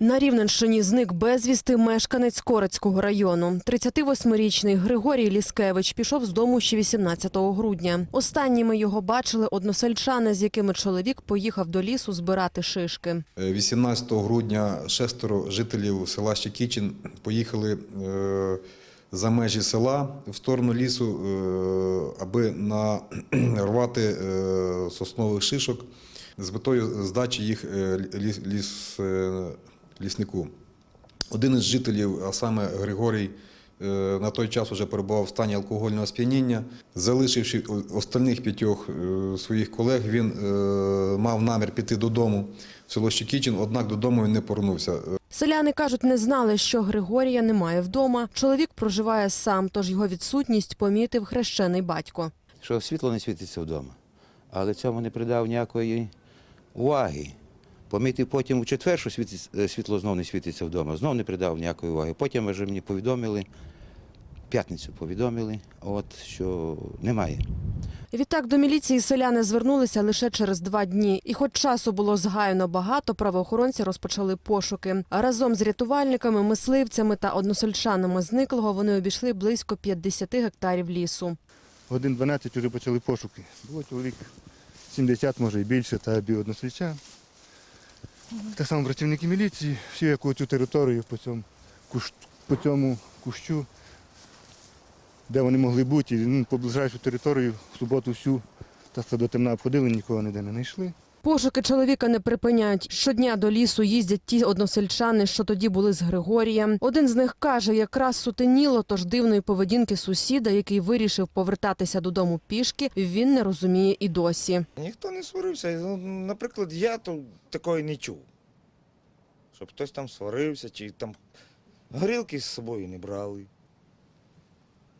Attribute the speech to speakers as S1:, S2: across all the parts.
S1: На Рівненщині зник безвісти мешканець Корецького району. 38-річний Григорій Ліскевич пішов з дому ще 18 грудня. Останніми його бачили односельчани, з якими чоловік поїхав до лісу збирати шишки.
S2: 18 грудня шестеро жителів села Щекічин поїхали е, за межі села в сторону лісу, е, аби на, рвати е, соснових шишок з метою здачі їх е, ліс, ліс, е, ліснику. Один із жителів, а саме Григорій, е, на той час вже перебував в стані алкогольного сп'яніння. Залишивши остальних п'ятьох е, своїх колег, він е, мав намір піти додому в село Щекічин, однак додому він не повернувся.
S1: Селяни кажуть, не знали, що Григорія немає вдома. Чоловік проживає сам, тож його відсутність помітив хрещений батько.
S3: що світло не світиться вдома. Але цьому не придав ніякої уваги. Помітив потім у четвер, що е, світло знов не світиться вдома, знов не придав ніякої уваги. Потім вже мені повідомили, п'ятницю повідомили, от, що немає.
S1: Відтак до міліції селяни звернулися лише через два дні. І хоч часу було згаяно багато, правоохоронці розпочали пошуки. А разом з рятувальниками, мисливцями та односельчанами зниклого вони обійшли близько 50 гектарів лісу.
S4: Годин 12 вже почали пошуки. Було чоловік 70, може і більше, та бі односельчан. Так само працівники міліції, всі яку цю територію по цьому, куш, по цьому кущу, де вони могли бути, і, ну, по ближайшу територію в суботу всю, так до темна обходили, нікого ніде не знайшли.
S1: Пошуки чоловіка не припиняють. Щодня до лісу їздять ті односельчани, що тоді були з Григорієм. Один з них каже, якраз сутеніло, тож дивної поведінки сусіда, який вирішив повертатися додому пішки, він не розуміє і досі.
S5: Ніхто не сварився. Ну, Наприклад, я то такої не чув. Щоб хтось там сварився, чи там горілки з собою не брали.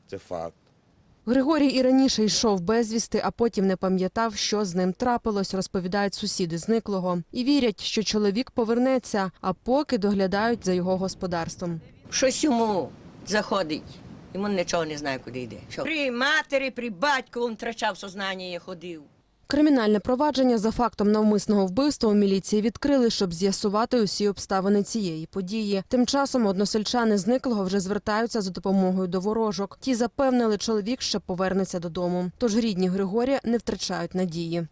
S5: Це факт.
S1: Григорій і раніше йшов безвісти, а потім не пам'ятав, що з ним трапилось, розповідають сусіди зниклого. І вірять, що чоловік повернеться, а поки доглядають за його господарством.
S6: Щось йому заходить. Йому нічого не знає, куди йде. Що? При матері, при батьку він втрачав сознання і ходив.
S1: Кримінальне провадження за фактом навмисного вбивства у міліції відкрили, щоб з'ясувати усі обставини цієї події. Тим часом односельчани зниклого вже звертаються за допомогою до ворожок. Ті запевнили, чоловік ще повернеться додому. Тож рідні Григорія не втрачають надії.